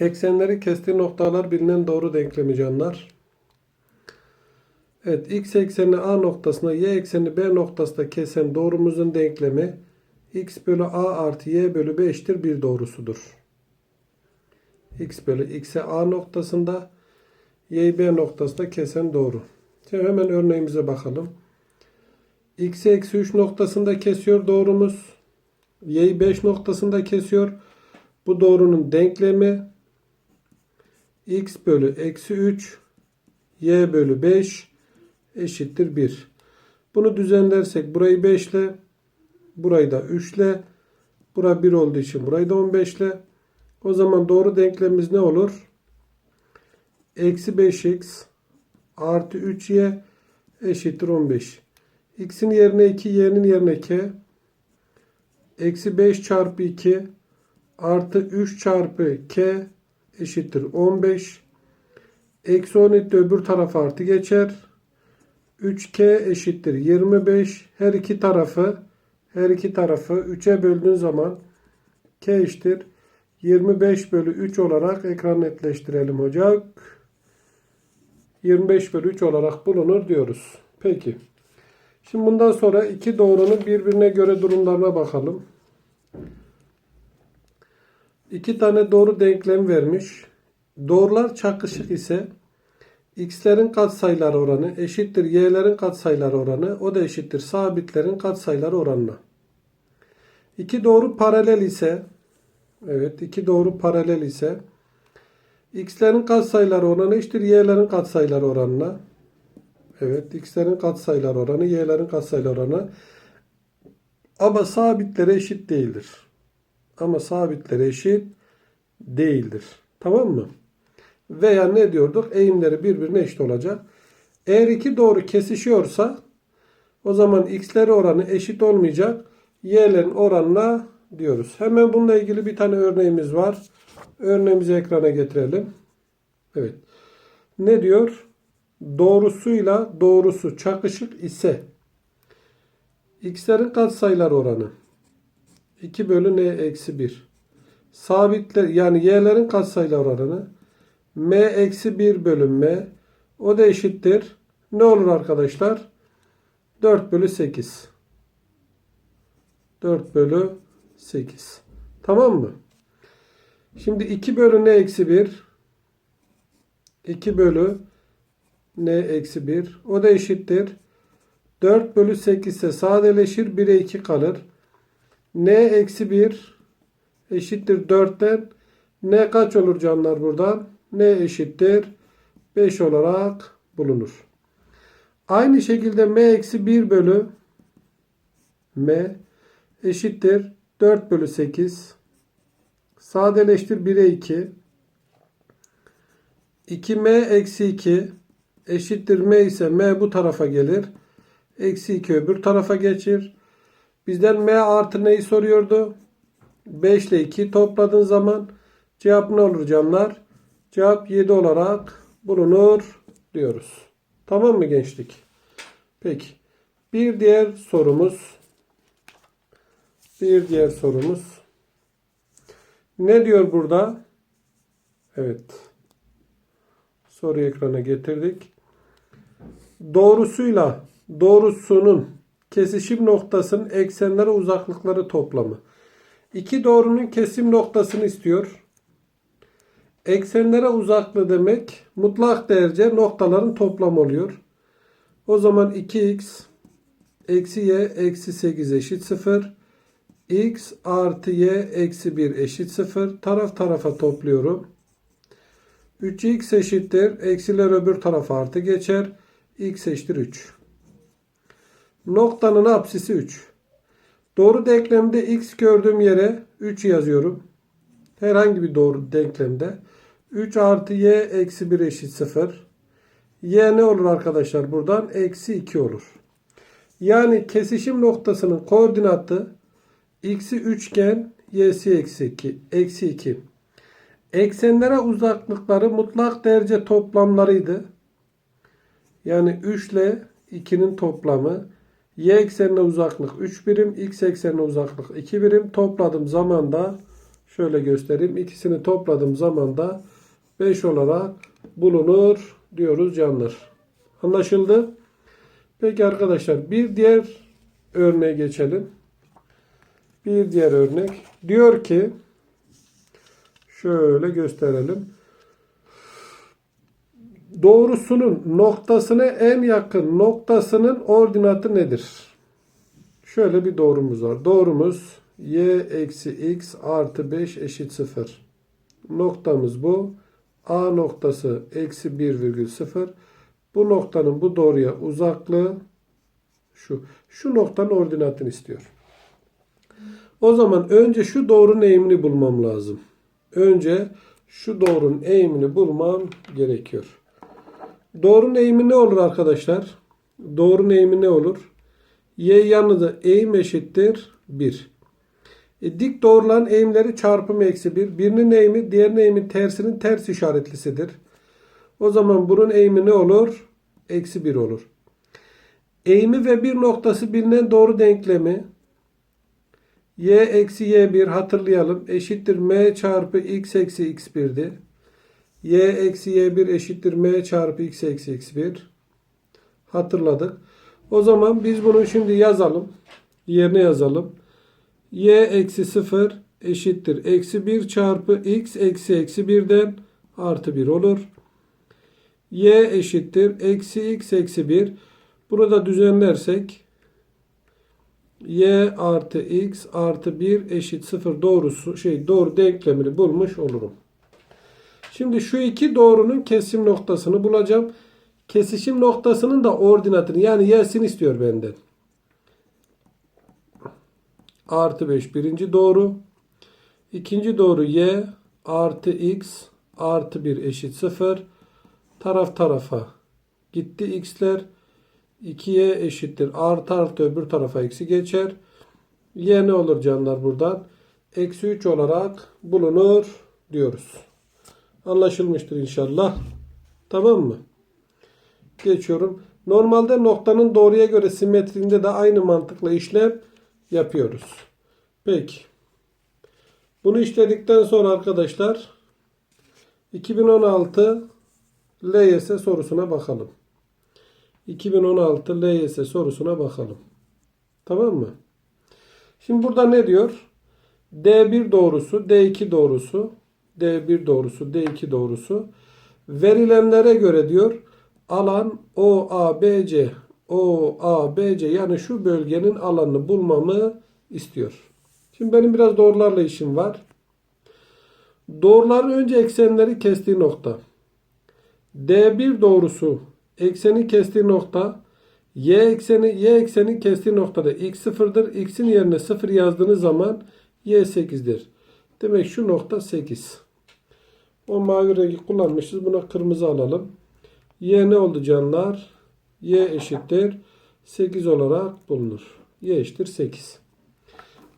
Eksenleri kestiği noktalar bilinen doğru denklemi canlar. Evet x eksenini A noktasına y eksenini B noktasında kesen doğrumuzun denklemi x bölü A artı y bölü B eşittir 1 doğrusudur. x bölü x'e A noktasında y'yi B noktasında kesen doğru. Şimdi hemen örneğimize bakalım. x'e eksi 3 noktasında kesiyor doğrumuz. y'yi 5 noktasında kesiyor. Bu doğrunun denklemi x bölü eksi 3 y bölü 5 eşittir 1. Bunu düzenlersek burayı 5 ile burayı da 3 ile bura 1 olduğu için burayı da 15 ile o zaman doğru denklemimiz ne olur? Eksi 5x artı 3y eşittir 15. x'in yerine 2 y'nin yerine k eksi 5 çarpı 2 artı 3 çarpı k eşittir 15. Eksi 12 de öbür tarafa artı geçer. 3k eşittir 25. Her iki tarafı her iki tarafı 3'e böldüğün zaman k eşittir 25 bölü 3 olarak ekran netleştirelim hocam. 25 bölü 3 olarak bulunur diyoruz. Peki. Şimdi bundan sonra iki doğrunun birbirine göre durumlarına bakalım. İki tane doğru denklem vermiş. Doğrular çakışık ise x'lerin katsayıları oranı eşittir y'lerin katsayıları oranı o da eşittir sabitlerin katsayıları oranına. İki doğru paralel ise evet iki doğru paralel ise x'lerin katsayıları oranı eşittir y'lerin katsayıları oranına. Evet x'lerin katsayıları oranı y'lerin katsayıları oranı ama sabitleri eşit değildir. Ama sabitleri eşit değildir. Tamam mı? Veya ne diyorduk? Eğimleri birbirine eşit olacak. Eğer iki doğru kesişiyorsa o zaman x'leri oranı eşit olmayacak. Y'lerin oranına diyoruz. Hemen bununla ilgili bir tane örneğimiz var. Örneğimizi ekrana getirelim. Evet. Ne diyor? Doğrusuyla doğrusu çakışık ise x'lerin katsayıları oranı 2 bölü n eksi 1. Sabitler yani y'lerin katsayıları oranı m eksi 1 bölü m o da eşittir. Ne olur arkadaşlar? 4 bölü 8. 4 bölü 8. Tamam mı? Şimdi 2 bölü n eksi 1 2 bölü n eksi 1 o da eşittir. 4 bölü 8 ise sadeleşir 1'e 2 kalır. N eksi 1 eşittir 4'ten n kaç olur canlar buradan? n eşittir 5 olarak bulunur. Aynı şekilde m eksi 1 bölü m eşittir 4 bölü 8 sadeleştir 1'e 2 2m eksi 2 eşittir m ise m bu tarafa gelir. Eksi 2 öbür tarafa geçir. Bizden m artı neyi soruyordu? 5 ile 2 topladığın zaman cevap ne olur canlar? Cevap 7 olarak bulunur diyoruz. Tamam mı gençlik? Peki. Bir diğer sorumuz. Bir diğer sorumuz. Ne diyor burada? Evet. Soruyu ekrana getirdik. Doğrusuyla doğrusunun kesişim noktasının eksenlere uzaklıkları toplamı. İki doğrunun kesim noktasını istiyor. Eksenlere uzaklığı demek mutlak derece noktaların toplamı oluyor. O zaman 2x eksi y eksi 8 eşit 0. x artı y eksi 1 eşit 0. Taraf tarafa topluyorum. 3x eşittir. Eksiler öbür tarafa artı geçer. x eşittir 3. Noktanın apsisi 3. Doğru denklemde x gördüğüm yere 3 yazıyorum. Herhangi bir doğru denklemde. 3 artı y eksi 1 eşit 0. y ne olur arkadaşlar buradan? Eksi 2 olur. Yani kesişim noktasının koordinatı x'i üçgen y'si eksi 2. Eksi 2. Eksenlere uzaklıkları mutlak derece toplamlarıydı. Yani 3 ile 2'nin toplamı. Y eksenine uzaklık 3 birim, x eksenine uzaklık 2 birim. Topladım zaman da Şöyle göstereyim. İkisini topladığım zaman da 5 olarak bulunur diyoruz canlar. Anlaşıldı? Peki arkadaşlar bir diğer örneğe geçelim. Bir diğer örnek. Diyor ki şöyle gösterelim. Doğrusunun noktasına en yakın noktasının ordinatı nedir? Şöyle bir doğrumuz var. Doğrumuz y eksi x artı 5 eşit 0. Noktamız bu. A noktası eksi 1,0. Bu noktanın bu doğruya uzaklığı şu. Şu noktanın ordinatını istiyor. O zaman önce şu doğrunun eğimini bulmam lazım. Önce şu doğrunun eğimini bulmam gerekiyor. Doğrunun eğimi ne olur arkadaşlar? Doğrunun eğimi ne olur? Y yanında eğim eşittir 1. E, dik doğruların eğimleri çarpımı eksi 1. Birinin eğimi diğerinin eğimi tersinin ters işaretlisidir. O zaman bunun eğimi ne olur? Eksi 1 olur. Eğimi ve bir noktası bilinen doğru denklemi y eksi y1 hatırlayalım eşittir m çarpı x eksi x1'di. Y eksi y1 eşittir m çarpı x eksi x1. Hatırladık. O zaman biz bunu şimdi yazalım. Yerine yazalım. y eksi 0 eşittir. Eksi 1 çarpı x eksi eksi 1'den artı 1 olur. y eşittir. Eksi x eksi 1. Bunu da düzenlersek y artı x artı 1 eşit 0 doğrusu şey doğru denklemini bulmuş olurum. Şimdi şu iki doğrunun kesim noktasını bulacağım. Kesişim noktasının da ordinatını yani y'sini istiyor benden. Artı 5 birinci doğru. İkinci doğru y artı x artı 1 eşit 0. Taraf tarafa gitti x'ler. 2y eşittir. Artı artı öbür tarafa eksi geçer. Y ne olur canlar buradan? Eksi 3 olarak bulunur diyoruz. Anlaşılmıştır inşallah. Tamam mı? Geçiyorum. Normalde noktanın doğruya göre simetriğinde de aynı mantıkla işlem yapıyoruz. Peki. Bunu işledikten sonra arkadaşlar 2016 LYS sorusuna bakalım. 2016 LYS sorusuna bakalım. Tamam mı? Şimdi burada ne diyor? D1 doğrusu, D2 doğrusu, D1 doğrusu, D2 doğrusu verilenlere göre diyor alan OABC OABC yani şu bölgenin alanını bulmamı istiyor. Şimdi benim biraz doğrularla işim var. Doğruların önce eksenleri kestiği nokta. D1 doğrusu ekseni kestiği nokta y ekseni y ekseni kestiği noktada x sıfırdır. X'in yerine 0 yazdığınız zaman y 8'dir. Demek şu nokta 8. O mavi rengi kullanmışız. Buna kırmızı alalım. Y ne oldu canlar? Y eşittir 8 olarak bulunur. Y eşittir 8.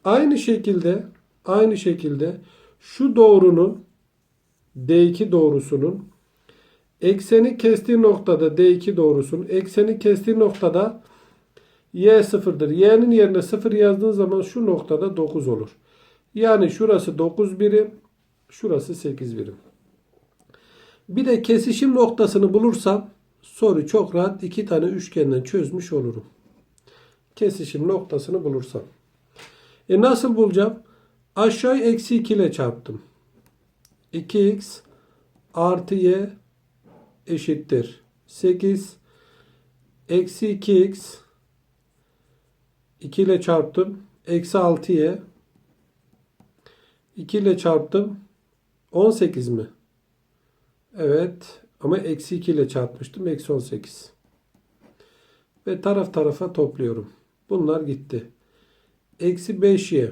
Aynı şekilde aynı şekilde şu doğrunun D2 doğrusunun ekseni kestiği noktada D2 doğrusunun ekseni kestiği noktada Y sıfırdır. Y'nin yerine 0 yazdığın zaman şu noktada 9 olur. Yani şurası 9 birim, şurası 8 birim. Bir de kesişim noktasını bulursam soru çok rahat iki tane üçgenden çözmüş olurum. Kesişim noktasını bulursam. E nasıl bulacağım? Aşağı eksi 2 ile çarptım. 2x artı y eşittir. 8 eksi 2x 2 ile çarptım. Eksi 6y 2 ile çarptım. 18 mi? Evet. Ama eksi 2 ile çarpmıştım. Eksi 18. Ve taraf tarafa topluyorum. Bunlar gitti. Eksi 5y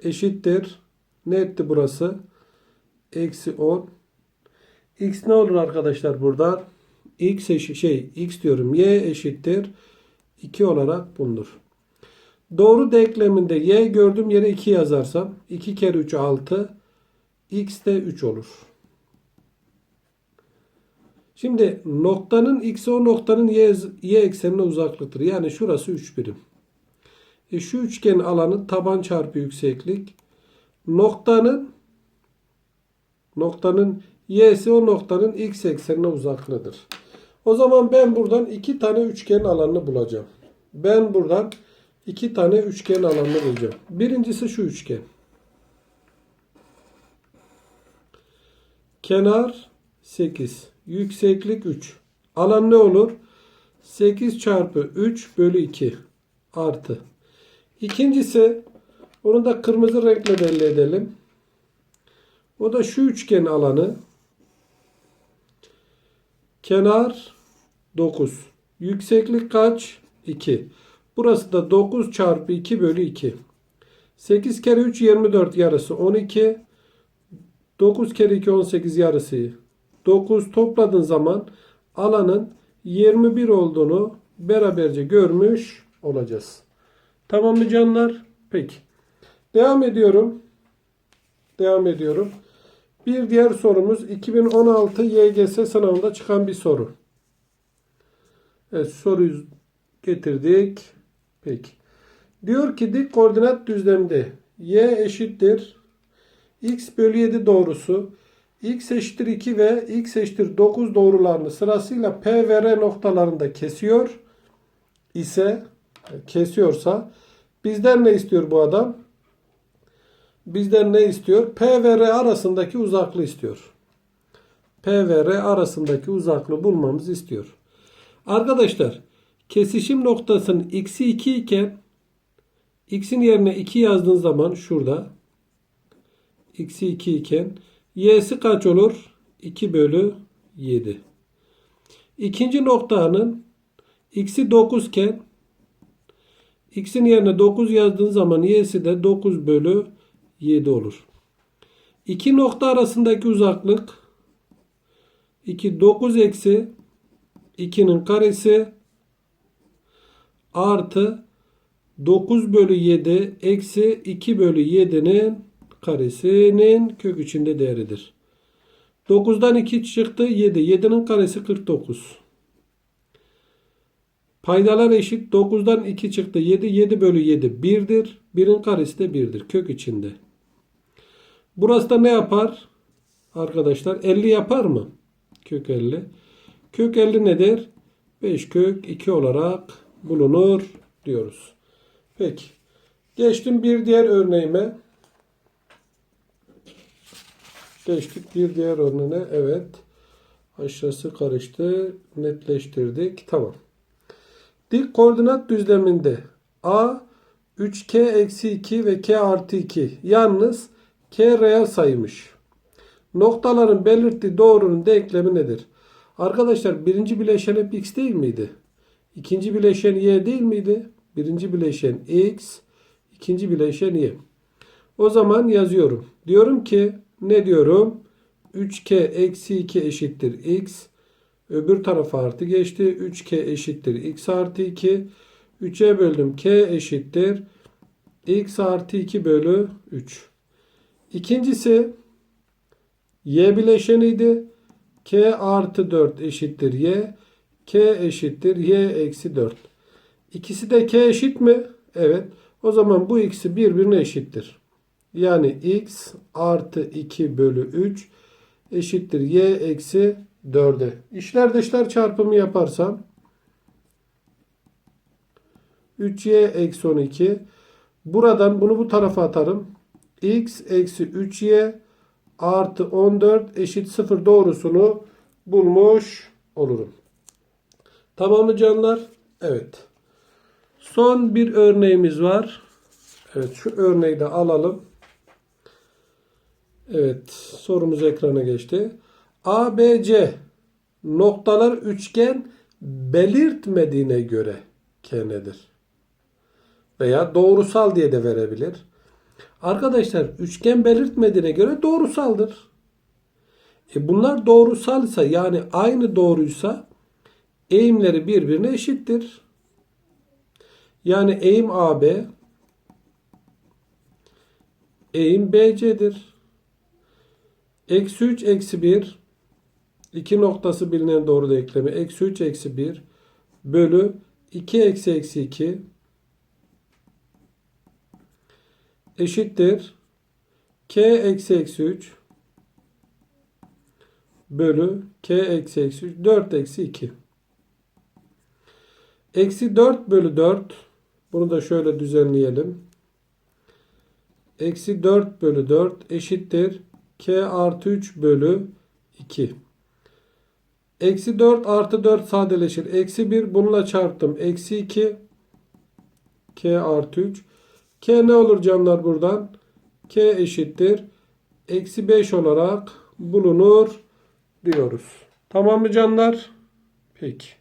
eşittir. Ne etti burası? Eksi 10. X ne olur arkadaşlar burada? X eşit şey x diyorum. Y eşittir. 2 olarak bulunur. Doğru denkleminde y gördüğüm yere 2 yazarsam 2 kere 3 6 x de 3 olur. Şimdi noktanın x o noktanın y, y eksenine uzaklıktır. Yani şurası 3 birim. E şu üçgenin alanı taban çarpı yükseklik. Noktanın Noktanın y'si o noktanın x eksenine uzaklığıdır. O zaman ben buradan iki tane üçgen alanını bulacağım. Ben buradan iki tane üçgen alanını bulacağım. Birincisi şu üçgen. Kenar 8. Yükseklik 3. Alan ne olur? 8 çarpı 3 bölü 2 artı. İkincisi onu da kırmızı renkle belli edelim. O da şu üçgen alanı. Kenar 9. Yükseklik kaç? 2. Burası da 9 çarpı 2 bölü 2. 8 kere 3 24 yarısı 12. 9 kere 2 18 yarısı. 9 topladığın zaman alanın 21 olduğunu beraberce görmüş olacağız. Tamam mı canlar? Peki. Devam ediyorum. Devam ediyorum. Bir diğer sorumuz 2016 YGS sınavında çıkan bir soru. Evet soruyu getirdik. Peki. Diyor ki dik koordinat düzlemde y eşittir x bölü 7 doğrusu x eşittir 2 ve x eşittir 9 doğrularını sırasıyla P ve R noktalarında kesiyor ise kesiyorsa bizden ne istiyor bu adam? Bizden ne istiyor? P ve R arasındaki uzaklığı istiyor. P ve R arasındaki uzaklığı bulmamızı istiyor. Arkadaşlar kesişim noktasının x'i 2 iken x'in yerine 2 yazdığın zaman şurada x'i 2 iken y'si kaç olur? 2 bölü 7. İkinci noktanın x'i 9 iken x'in yerine 9 yazdığın zaman y'si de 9 bölü 7 olur. İki nokta arasındaki uzaklık 2 9 eksi 2'nin karesi artı 9 bölü 7 eksi 2 bölü 7'nin karesinin kök içinde değeridir. 9'dan 2 çıktı 7. 7'nin karesi 49. Paydalar eşit. 9'dan 2 çıktı 7. 7 bölü 7 1'dir. 1'in karesi de 1'dir. Kök içinde. Burası da ne yapar? Arkadaşlar 50 yapar mı? Kök 50. Kök 50 nedir? 5 kök 2 olarak bulunur diyoruz. Peki. Geçtim bir diğer örneğime. Geçtik bir diğer örneğine. Evet. Aşağısı karıştı. Netleştirdik. Tamam. Dik koordinat düzleminde A 3K eksi 2 ve K artı 2. Yalnız K reel sayıymış. Noktaların belirttiği doğrunun denklemi nedir? Arkadaşlar birinci bileşen hep x değil miydi? İkinci bileşen y değil miydi? Birinci bileşen x, ikinci bileşen y. O zaman yazıyorum. Diyorum ki ne diyorum? 3k eksi 2 eşittir x. Öbür tarafa artı geçti. 3k eşittir x artı 2. 3'e böldüm. k eşittir x artı 2 bölü 3. İkincisi y bileşeniydi. k artı 4 eşittir y. k eşittir y eksi 4. İkisi de k eşit mi? Evet. O zaman bu ikisi birbirine eşittir. Yani x artı 2 bölü 3 eşittir y eksi 4'e. İşler dışlar çarpımı yaparsam 3y eksi 12 buradan bunu bu tarafa atarım. x eksi 3y artı 14 eşit 0 doğrusunu bulmuş olurum. Tamam mı canlar? Evet. Son bir örneğimiz var. Evet şu örneği de alalım. Evet sorumuz ekrana geçti. ABC noktalar üçgen belirtmediğine göre kenedir. Veya doğrusal diye de verebilir. Arkadaşlar üçgen belirtmediğine göre doğrusaldır. E bunlar doğrusalsa yani aynı doğruysa eğimleri birbirine eşittir. Yani eğim AB eğim BC'dir. Eksi 3 eksi 1 2 noktası bilinen doğru denklemi eksi 3 eksi 1 bölü 2 eksi eksi 2 eşittir k eksi eksi 3 bölü k eksi eksi 3 4 eksi 2. Eksi 4 bölü 4 bunu da şöyle düzenleyelim. Eksi 4 bölü 4 eşittir k artı 3 bölü 2. Eksi 4 artı 4 sadeleşir. Eksi 1 bununla çarptım. Eksi 2 k artı 3. k ne olur canlar buradan? k eşittir. Eksi 5 olarak bulunur diyoruz. Tamam mı canlar? Peki.